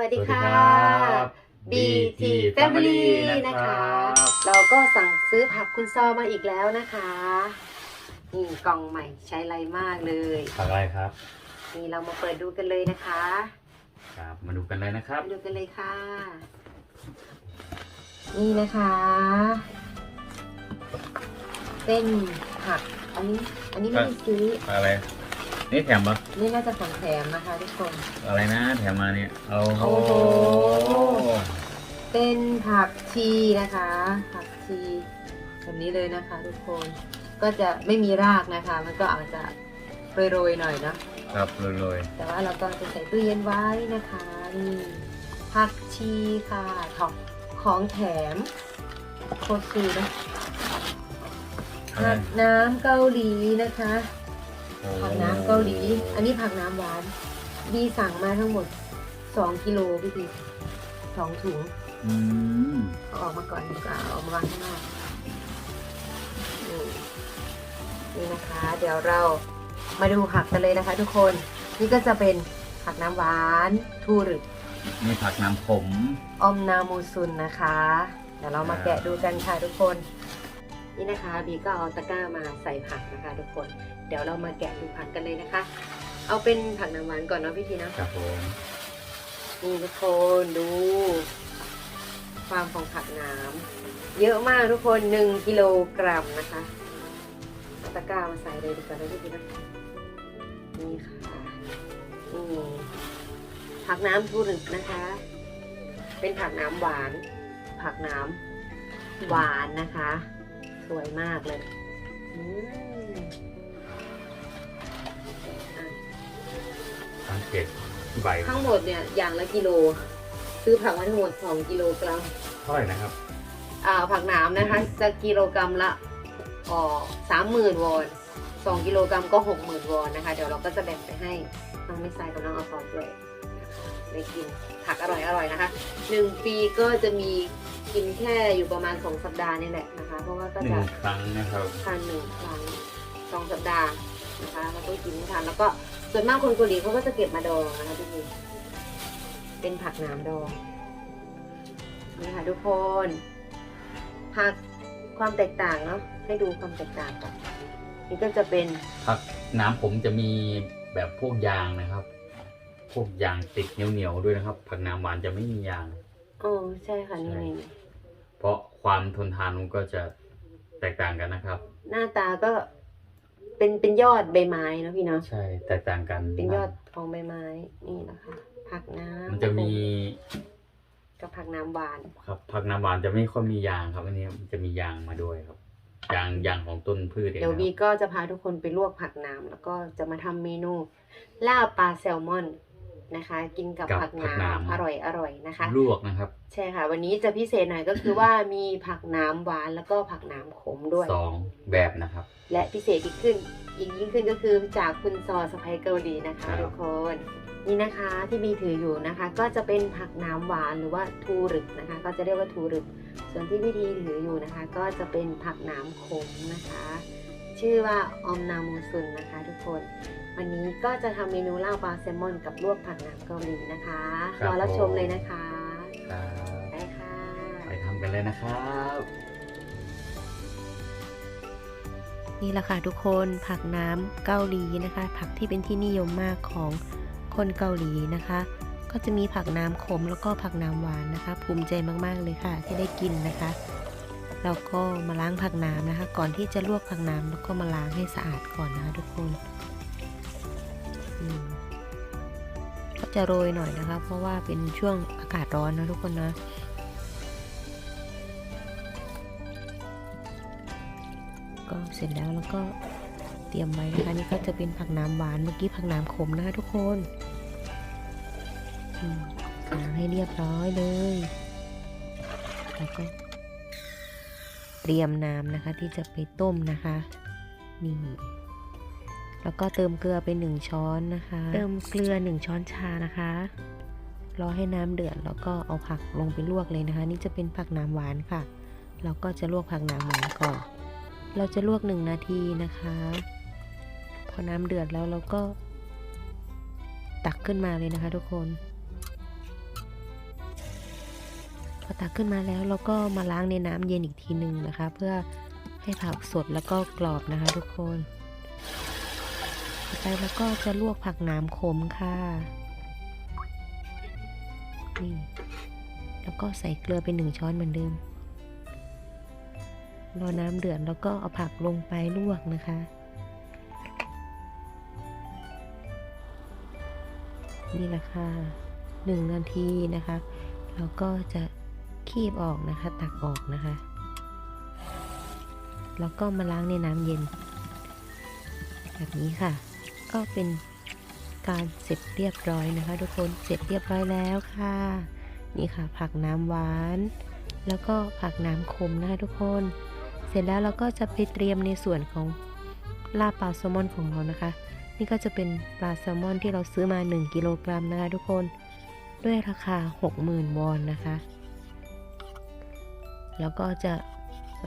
วัสดีสวัสดีค่ะครับ BT BT Family Family นะนะคะคะ เราก็สั่งซื้อผักคุณซอมาอีกแล้วนะคะ นี่กล่องใหม่ใช้ไรมากเลย ผักอะไรครับ นี่เรามาเปิดดูกันเลยนะคะ ครับ มาดูกันเลยนะครับมาดูกันเลยค่ะ นี่นะคะเป็นผัก อันนี้ อันนี้ไม่ได้ซื้ออะไร นี่แถมปะนี่น่าจะของแถมนะคะทุกคน อะไรนะแถมมาเนี่ยโอ้โหโอ้โห เป็นผักชีนะคะ ผักชีแบบนี้เลยนะคะ ทุกคน ก็จะไม่มีรากนะคะ มันก็อาจจะโรยๆหน่อยเนาะ ครับโรยแต่ว่าเราก็จะใส่ตู้เย็นไว้นะคะนี่ผักชีค่ะของของแถมโคตรคือนะๆผักน้ำเกาหลีนะคะโอ้ ผักน้ำเกาหลี อันนี้ผักน้ำหวาน บีสั่งมาทั้งหมด2กิโลพี่พีสองถุงอืมเอาออกมาก่อนดีกว่าเอามาวางข้างนอกนี่นี่นะคะ เดี๋ยวเรามาดูผักกันเลยนะคะ ทุกคน นี่ก็จะเป็นผักน้ำหวานทูรึกมีผักน้ำขมออมนามูซุนนะคะ เดี๋ยวเรามาครับแกะดูกันค่ะทุกคน นี่นะคะบีก็เอาตะกร้ามาใส่ผักนะคะ ทุกคน เดี๋ยวเรามาแกะดูผักกันเลยนะคะ เอาเป็นผักน้ำหวานก่อนเนาะพี่ทีนะครับผมนี่ทุกคนดู ความของผักน้ำเยอะมากทุกคนหนึ่งกิโลกรัมนะคะเอาตะกร้ามาใส่เลยดีกว่านะพี่พีนะนี่ค่ะนี่ผักน้ำทูรึกนะคะ เป็นผักน้ำหวาน ผักน้ำหวานนะคะ สวยมากเลย อืมอะสังเกตใบทั้งหมดเนี่ยอย่างละกิโล ซื้อผักมาทั้งหมด2กิโลกรัมเท่าไหร่นะครับ อ่าผักหนามนะคะจะกิโลกรัมละอ๋อสามหมื่นวอนสองกิโลกรัมก็หกหมื่นวอนนะคะ เดี๋ยวเราก็จะแบ่งไปให้น้องไม่ทรายกับน้องออฟอร์ด้วยนะคะได้กินผักอร่อยอร่อยๆนะคะหนึ่งปีก็จะมีกินแค่อยู่ประมาณสองสัปดาห์นี่แหละนะคะ เพราะว่าก็หนึ่จะงครั้งนะครับทานหนึ่งครั้งสองสัปดาห์ นะคะแล้วก็กินไม่ทานแล้วก็ส่วนมากคนเกาหลีเขาก็จะเก็บมาดองนะคะพี่พีเป็นผักหนามดองนี่ค่ะทุกคนผักความแตกต่างเนาะให้ดูความแตกต่างก่อนนี่ก็จะเป็นผักน้ำผมจะมีแบบพวกยางนะครับ พวกยางติดเหนียวๆด้วยนะครับ ผักน้ำหวานจะไม่มียางโอ้ใช่ค่ะนี่ใช่นี่เพราะความทนทานมันก็จะแตกต่างกันนะครับ หน้าตาก็ เป็นเป็นยอดใบไม้เนาะพี่เนาะใช่แตกต่างกันเป็นยอดของใบไม้นี่นะคะผักน้ำมันจะมีกับผักน้ำหวานครับผักน้ำหวานจะไม่ค่อยมียางครับอันนี้จะมียางมาด้วยครับยางยางของต้นพืชเองเดี๋ยวนะบีครับก็จะพาทุกคนไปลวกผักน้ำแล้วก็จะมาทำเมนูลาบปลาแซลมอน นะคะ กินกับผักน้ำอร่อยอร่อยนะคะ ลวกนะครับใช่ค่ะ วันนี้จะพิเศษหน่อยก็คือว่ามีผักน้ำหวานแล้วก็ผักน้ำขมด้วย สองแบบนะครับ และพิเศษอีกขึ้น อีกยิ่งขึ้นก็คือจากคุณซอสไปเกาหลีนะคะครับทุกคน นี่นะคะที่บีถืออยู่นะคะ ก็จะเป็นผักน้ำหวานหรือว่าทูรึกนะคะ ก็จะเรียกว่าทูรึก ส่วนที่พี่ทีถืออยู่นะคะ ก็จะเป็นผักน้ำขมนะคะ ชื่อว่าออมนามูซุนนะคะ ทุกคน วันนี้ก็จะทำเมนูลาบปลาแซลมอนกับลวกผักน้ำเกาหลีนะคะครัรบอรับชมผม เลยนะคะครับไปค่ะไปทำกันเลยนะครับ นี่แหละค่ะทุกคนผักน้ำเกาหลีนะคะ ผักที่เป็นที่นิยมมากของคนเกาหลีนะคะ ก็จะมีผักน้ำขมแล้วก็ผักน้ำหวานนะคะ ภูมิใจมากๆเลยค่ะ ที่ได้กินนะคะเราก็มาล้างผักน้ำนะคะ ก่อนที่จะลวกผักน้ำแล้วก็มาล้างให้สะอาดก่อนนะคะทุกคนอืม ก็จะโรยหน่อยนะคะ เพราะว่าเป็นช่วงอากาศร้อนนะทุกคนนะก็เสร็จแล้วแล้วก็เตรียมไว้นะคะนี่ก็จะเป็นผักน้ำหวานเมื่อกี้ผักน้ำขมนะคะทุกคนล้างให้เรียบร้อยเลยแล้วก็เตรียมน้ำนะคะที่จะไปต้มนะคะนี่ แล้วก็เติมเกลือไปหนึ่งช้อนนะคะ เติมเกลือหนึ่งช้อนชานะคะ รอให้น้ำเดือดแล้วก็เอาผักลงไปลวกเลยนะคะ นี่จะเป็นผักน้ำหวานค่ะ เราก็จะลวกผักน้ำหวานก่อน เราจะลวกหนึ่งนาทีนะคะ พอน้ำเดือดแล้วเราก็ตักขึ้นมาเลยนะคะ ทุกคนพอตักขึ้นมาแล้วเราก็มาล้างในน้ำเย็นอีกทีหนึ่งนะคะ เพื่อให้ผักสดแล้วก็กรอบนะคะ ทุกคน ต่อไปแล้วก็จะลวกผักน้ำขมค่ะนี่แล้วก็ใส่เกลือเป็นหนึ่งช้อนเหมือนเดิม รอน้ำเดือดแล้วก็เอาผักลงไปลวกนะคะ นี่แหละค่ะหนึ่งนาทีนะคะแล้วก็จะคีบออกนะคะ ตักออกนะคะ แล้วก็มาล้างในน้ำเย็น แบบนี้ค่ะ ก็เป็นการเสร็จเรียบร้อยนะคะ ทุกคนเสร็จเรียบร้อยแล้วค่ะ นี่ค่ะ ผักน้ำหวาน แล้วก็ผักน้ำขมนะคะทุกคน เสร็จแล้วเราก็จะไปเตรียมในส่วนของลาบปลาแซลมอนของเรานะคะ นี่ก็จะเป็นปลาแซลมอนที่เราซื้อมา 1กิโลกรัมนะคะทุกคนด้วยราคา 60,000 วอนนะคะ แล้วก็จะ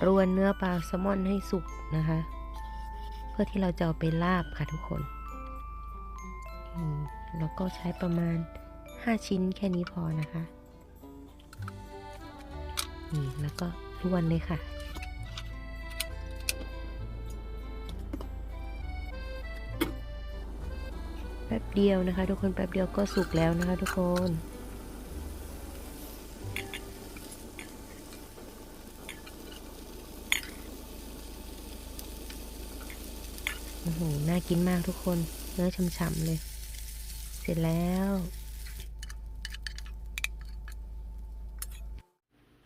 รวนเนื้อปลาแซลมอนให้สุกนะคะ เพื่อที่เราจะเอาไปลาบค่ะทุกคน แล้วก็ใช้ประมาณ 5 ชิ้นแค่นี้พอนะคะนี่แล้วก็รวนเลยค่ะแป๊บเดียวนะคะ ทุกคนแป๊บเดียวก็สุกแล้วนะคะ ทุกคนโอ้โหน่ากินมากทุกคน เนื้อฉ่ำๆเลย ร็จแล้ว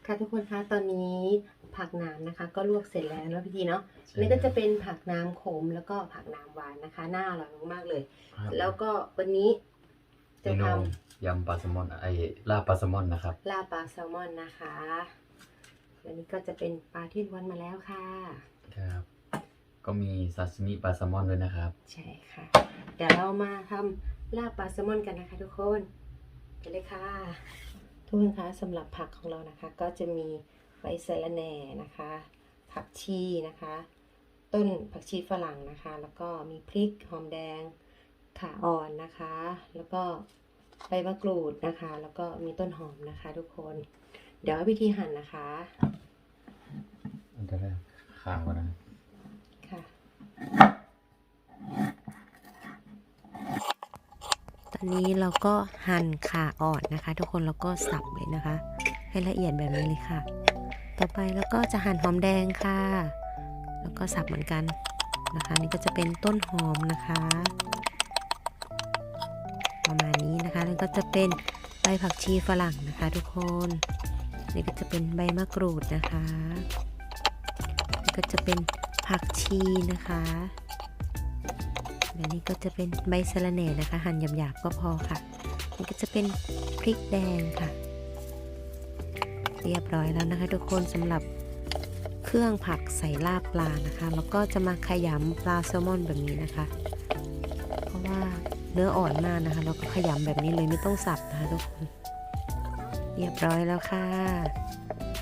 ค่ะทุกคนคะตอนนี้ผักน้ำนะคะ ก็ลวกเสร็จแล้วเนาะพี่ทีเนาะอันนี่ก็จะเป็นผักน้ำขมแล้วก็ผักน้ำหวานนะคะน่าอร่อยมากๆเลย ครับแล้วก็วันนี้เมจะทนูยำปลาแซลมอนไอ้ลาบปลาแซลมอนนะครับำลาบปลาแซลมอนนะคะวันนี้ก็จะเป็นปลาที่วันมาแล้วค่ะ ครับ ก็มีซาซิมิปลาแซลมอนด้วยนะครับ ใช่ค่ะ เดี๋ยวเรามาทำ ลาบปลาแซลมอนกันนะคะทุกคนไปเลยค่ะ ทุกคนคะสำหรับผักของเรานะคะ ก็จะมีใบสะระแหน่นะคะ ผักชีนะคะ ต้นผักชีฝรั่งนะคะ แล้วก็มีพริกหอมแดงขาอ่อนนะคะ แล้วก็ใบมะกรูดนะคะ แล้วก็มีต้นหอมนะคะ ทุกคน เดี๋ยวให้วิธีหั่นนะคะอันแรกข้าวนะค่ะ ตอ นนี้เราก็หั่นขาอ่อนนะคะ ทุกคนแล้วก็สับเลยนะคะ ให้ละเอียดแบบนี้เลยค่ะ ต่อไปแล้วก็จะหั่นหอมแดงค่ะ แล้วก็สับเหมือนกันนะคะ นี่ก็จะเป็นต้นหอมนะคะ ประมาณนี้นะคะแล้วก็จะเป็นใบผักชีฝรั่งนะคะ ทุกคนนี่ก็จะเป็นใบมะกรูดนะคะนี่ก็จะเป็นผักชีนะคะ และนี่ก็จะเป็นใบสะระแหน่นะคะ หั่นหยาบๆก็พอค่ะ นี่ก็จะเป็นพริกแดงค่ะ เรียบร้อยแล้วนะคะ ทุกคนสำหรับเครื่องผักใส่ลาบปลานะคะ แล้วก็จะมาขยำปลาแซลมอนแบบนี้นะคะ เพราะว่าเนื้ออ่อนมากนะคะเราก็ขยำแบบนี้เลยไม่ต้องสับนะคะทุกคนเรียบร้อยแล้วค่ะ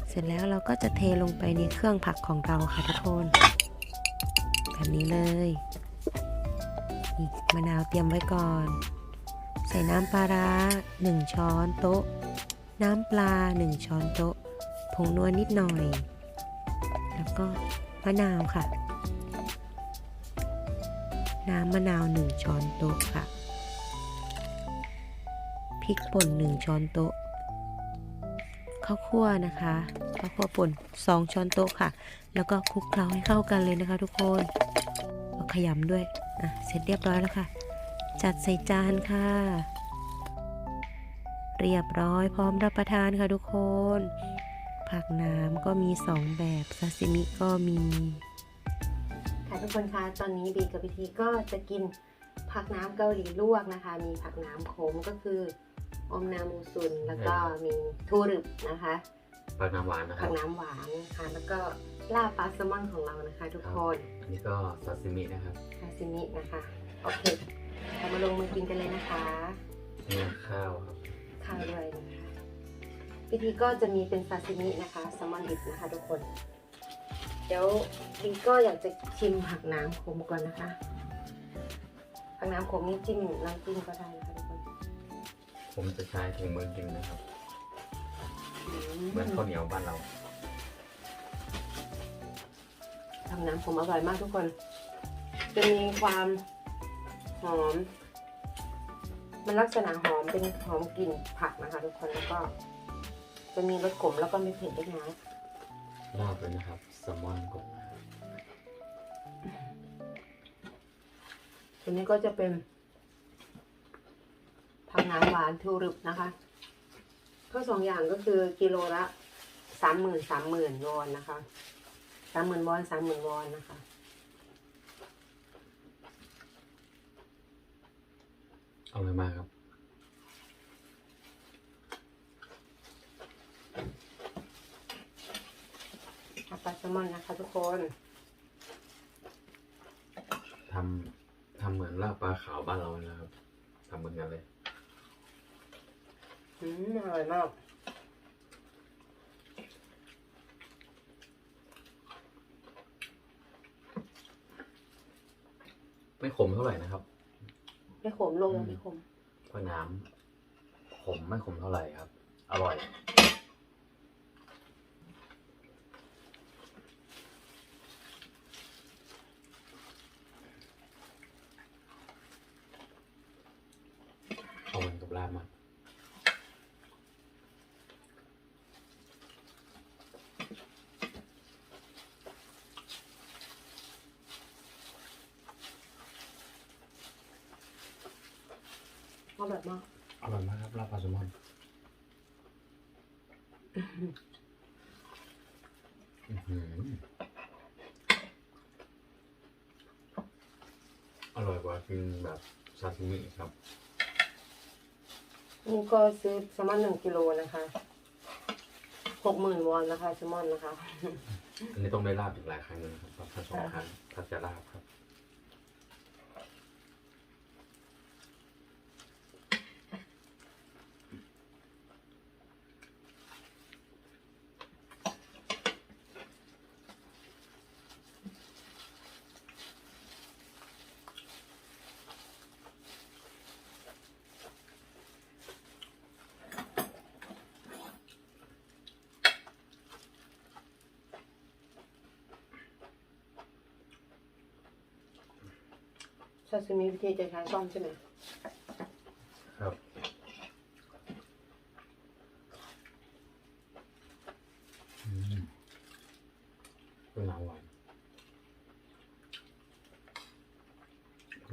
เสร็จแล้วเราก็จะเทลงไปในเครื่องผักของเราค่ะทุกคน แบบนี้เลย มะนาวเตรียมไว้ก่อน ใส่น้ำปลาร้า 1 ช้อนโต๊ะ น้ำปลา 1 ช้อนโต๊ะ ผงนัวนิดหน่อย แล้วก็มะนาวค่ะ น้ำมะนาว 1 ช้อนโต๊ะค่ะ พริกป่น 1 ช้อนโต๊ะ ข้าวคั่วนะคะ ข้าวคั่วป่น 2 ช้อนโต๊ะค่ะ แล้วก็คลุกเคล้าให้เข้ากันเลยนะคะทุกคน ขยำด้วย อะ เสร็จเรียบร้อยแล้วค่ะ จัดใส่จานค่ะ เรียบร้อยพร้อมรับประทานค่ะทุกคน ผักน้ำก็มี 2 แบบซาซิมิก็มีค่ะทุกคนคะตอนนี้บีกับพิธีก็จะกินผักน้ำเกาหลีลวกนะคะ มีผักน้ำขมก็คืออมนามูซุนแล้วก็มีทูรึบนะคะปลาน้ำหวานนะคผัรับกน้ำหวานค่ะแล้วก็ลาบปลาแซลมอนของเรานะคะ ทุกคนอั นนี้ก็ซาซิมินะครับซาซิมินะคะ โอเค เรามาลงมือกินกันเลยนะคะนี่ข้าวครับ ข้าวด้วยนะคะพิธีก็จะมีเป็นซาซิมินะคะแซลมอนดิบนะคะทุกคน เดี๋ยวบีก็อยากจะชิมผักน้ำขมก่อนนะคะ ผักน้ำขมนี่จิ้มน้ำจิ้มก็ได้นะคะทุกคน ผมจะใช้ถุงมือกินนะครับ เหมือนข้าวเหนียวบ้านเรา ทำน้ำผมอร่อยมากทุกคน จะมีความหอม มันลักษณะหอมเป็นหอมกลิ่นผักนะคะ ทุกคนแล้วก็ จะมีรสขมแล้วก็มีเผ็ดเล็กน้อยลาบเลยนะครับแซลมอนก่อนนะครับตัวนี้ก็จะเป็นผักน้ำหวานทูรึบนะคะก็สองอย่างก็คือกิโลละสามหมื่นสามหมื่นวอนนะคะ สามหมื่นวอนสามหมื่นวอนนะคะอร่อยมากครับผักปลาแซลมอนนะคะทุกคนทำทำเหมือนลาบปลาขาวบ้านเราเลยนะครับทำเหมือนกันเลย อืมอร่อยมาก ไม่ขมเท่าไหร่นะครับ ไม่ขมลงไม่ขมเพราะน้ำขมไม่ขมเท่าไหร่ครับ อร่อย เอามันกับลาบมา อร่อยมาก อร่อยมากครับลาบปลาแซลมอนอื้อหืออร่อย กว่ากินแบบซาซิมิครับนี่ก็ซื้อแซลมอนหนึ่งกิโลนะคะหกหมื่นวอนนะคะแซลมอนนะคะ อันนี้ต้องได้ลาบอีกหลายครั้งเลยนะครับถ้าสองครั้งถ้าจะลาบครับ ซาซิมิวิธีจะใช้ซ่อมใช่ไหมครับอืมเป็นน้ำหวาน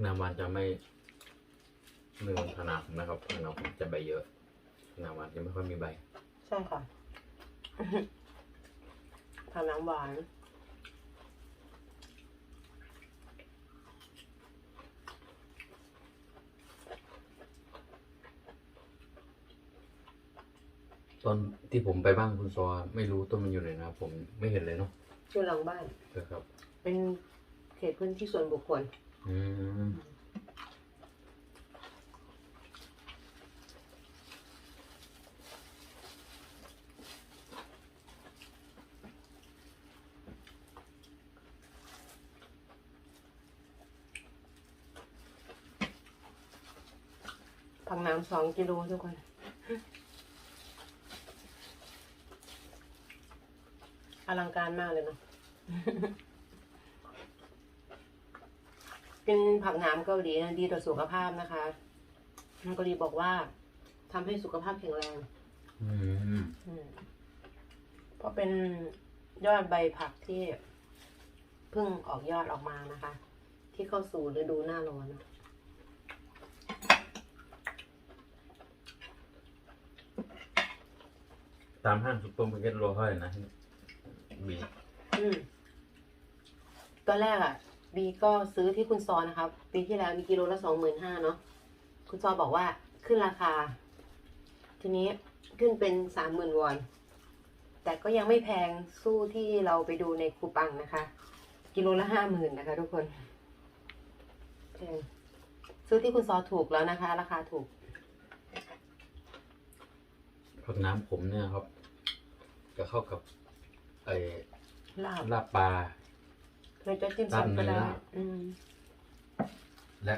น้ำหวานจะไม่เนื้อขนาดผมนะครับขนาดผมจะใบเยอะน้ำหวานจะไม่ค่อยมีใบ ใช่ค่ะทำน้ำหวาน ตอนที่ผมไปบ้านคุณซอไม่รู้ต้นมันอยู่ไหนนะครับผมไม่เห็นเลยเนาะอยู่หลังบ้าน นะครับ เป็นเขตพื้นที่ส่วนบุคคล อืม嗯ผักน้ำสองกิโลทุกคน อลังการมากเลยเนาะเป็นผักน้ำเกาหลีนะดีต่อสุขภาพนะคะทางเกาหลีบอกว่าทำให้สุขภาพแข็งแรง อืมอืมเพราะเป็นยอดใบผักที่เพิ่งออกยอดออกมานะคะ ที่เข้าสู่ฤดูหน้าร้อนนะตามห้างซุปเปอร์มาร์เก็ตโลเท่าไหร่นะ บีอืมตอนแรกอะ บีก็ซื้อที่คุณซอนะครับ ปีที่แล้วมีกิโลละสองหมื่นห้าเนาะคุณซอบอกว่าขึ้นราคา ทีนี้ขึ้นเป็นสามหมื่นวอน แต่ก็ยังไม่แพงสู้ที่เราไปดูในคูปังนะคะ กิโลละห้าหมื่นนะคะ ทุกคนแพงซื้อที่คุณซอถูกแล้วนะคะ ราคาถูกผักน้ำผมเนี่ยครับ จะเข้ากับ ไอ้ลาบลาบปลาเราจะจิ้มซอสก็ได้ลาบเนื้อ อืมและ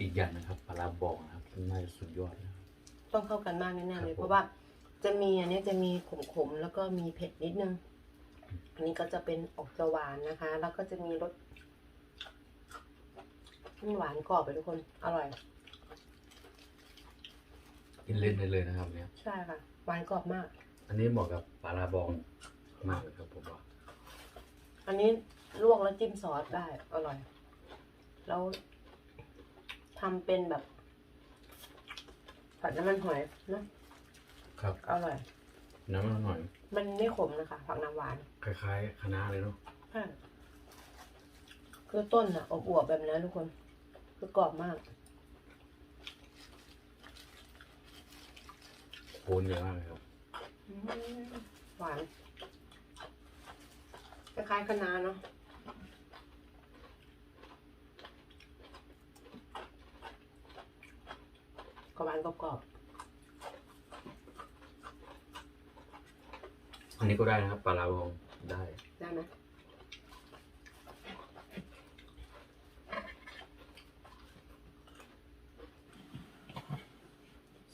อีกอย่างนะครับปลาร้าบองนะครับน่าจะสุดยอดนะครับต้องเข้ากันมากแน่ๆเลยครับผม เพราะว่าจะมีอันนี้จะมีขมๆแล้วก็มีเผ็ดนิดนึง อันนี้ก็จะเป็นออกจะหวานนะคะ แล้วก็จะมีรสมันหวานกรอบไปทุกคน อร่อย กินเล่นได้เลยนะครับเนี่ย ใช่ค่ะ หวานกรอบมาก อันนี้เหมาะกับปลาลาบอง มากเลยครับผมว่าอันนี้ลวกแล้วจิ้มซอสได้ อร่อย แล้วทำเป็นแบบ ผัดน้ำมันหอยเนอะครับ อร่อย น้ำมันหน่อย มันไม่ขมนะคะ ผักน้ำหวานคล้ายๆคะน้าเลยเนาะใช่คือต้นอะอบอวบๆแบบนั้นทุกคน คือกรอบมากโคนเยอะมากเลยครับอืมหวาน คล้ายๆคะน้าเนาะกรอบหวานกรอบอันนี้ก็ได้นะครับปลาลาบองได้ๆได้ไหม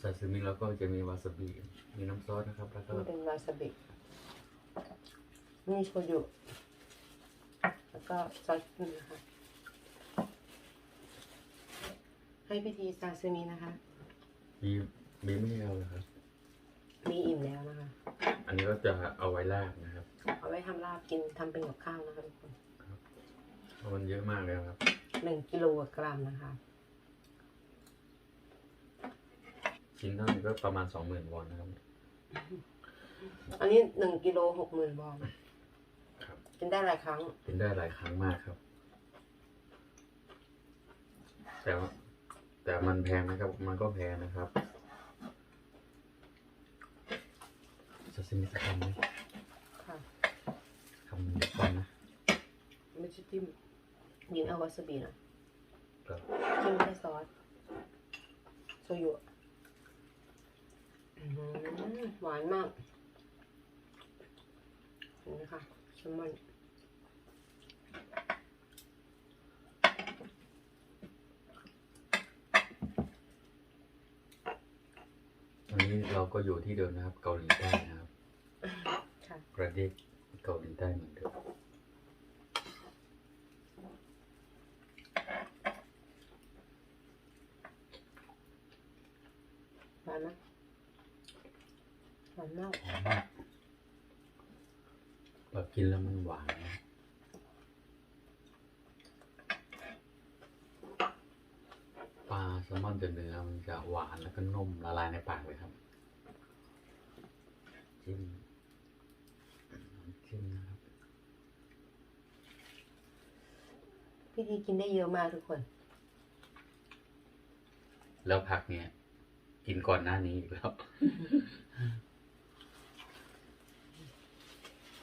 ซาซิมิแล้วก็จะมีวาซาบิมีน้ำซอสนะครับแล้วก็นี่เป็นวาซาบินี่โชยุ แล้วก็ซอสนี่นะคะ ให้พิธีซาซิมินะคะ บีบีไม่ได้เอาเลยครับ มีอิ่มแล้วนะคะ อันนี้ก็จะเอาไว้ลาบนะครับเอาไว้ทำลาบกินทำเป็นกับข้าวนะคะทุกคนเพราะมันเยอะมากเลยครับ หนึ่งกิโลกรัมนะคะ ชิ้นเท่านี้ก็ประมาณสองหมื่นวอนนะครับ อันนี้หนึ่งกิโลหกหมื่นวอนครับ กินได้หลายครั้ง กินได้หลายครั้งมากครับ แต่ว่าแต่มันแพงนะครับ มันก็แพงนะครับซาซิมิสักคำไหมค่ะคำหนึ่งก่อนนะไม่ใช่จิ้มยินเอาวาซาบินะก็จิ้มแค่ซอสโชยุอื้อหือหวานมากเห็นไหมคะแซ ลมอนวันนี้เราก็อยู่ที่เดิมนะครับ เกาหลีใต้นะครับ ค่ะ ประเทศเกาหลีใต้เหมือนเดิม หวานไหมหวานมาก หอมมากแบบกิ นแล้วมันหวานนะปลาแซลมอนจะเนื้อมันจะหวานแล้วก็นุ่มละลายในปากเลยครับจิ้มจิ้มนะครับพี่ทีกินได้เยอะมากทุกคน แล้วผักเนี่ย กินก่อนหน้านี้อีกแล้วอื้อ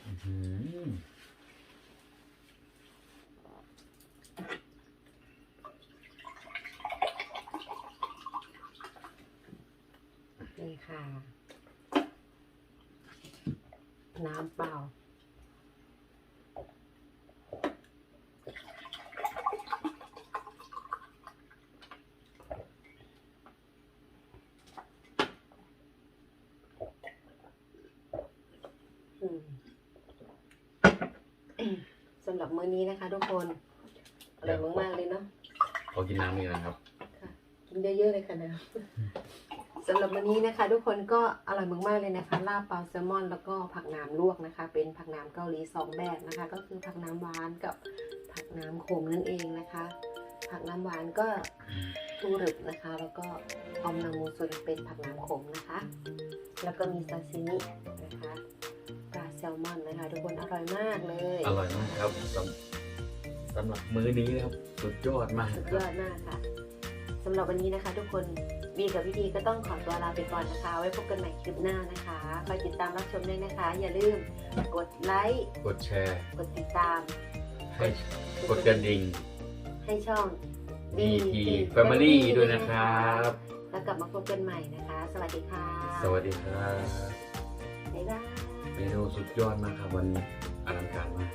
หือ นี่ค่ะ น้ำเปล่า อืม สำหรับ มื้อนี้นะคะ ทุกคนอร่อยมากๆเลยเนาะขอกินน้ำนี่นะครับค่ะกินเยอะๆเลยค่ะนะสำหรับวันนี้นะคะ ทุกคนก็อร่อยมากๆเลยนะคะลาบปลาแซลมอน แล้วก็ผักน้ำลวกนะคะ เป็นผักน้ำเกาหลีสองแบบนะคะ ก็คือผักน้ำหวานกับผักน้ำขมนั่นเองนะคะ ผักน้ำหวานก็ทูรึบนะคะ แล้วก็ออมนางมูซุนเป็นผักน้ำขมนะคะ แล้วก็มีซาซิมินะคะปลาแซลมอนนะคะ ทุกคนอร่อยมากเลยอร่อยมากครับสำสำหรับมื้อนี้นะครับสุดยอดมากสุดคยรัอบดมากค่ะสำหรับวันนี้นะคะ ทุกคนวีกับพี่ดีก็ต้องขอตัวลาไปก่อนนะคะ ไว้พบกันใหม่คลิปหน้านะคะคอยติดตามรับชมด้วยนะคะ อย่าลืมกดไลค์กดแชร์กดติดตาม ให้กดกระดิ่ง ให้ช่อง BT Family ด้วยนะครับ แล้วกลับมาพบกันใหม่นะคะ สวัสดีค่ะ สวัสดีครับ บ๊ายบาย เมนูสุดยอดมากครับวันนี้อลังการมาก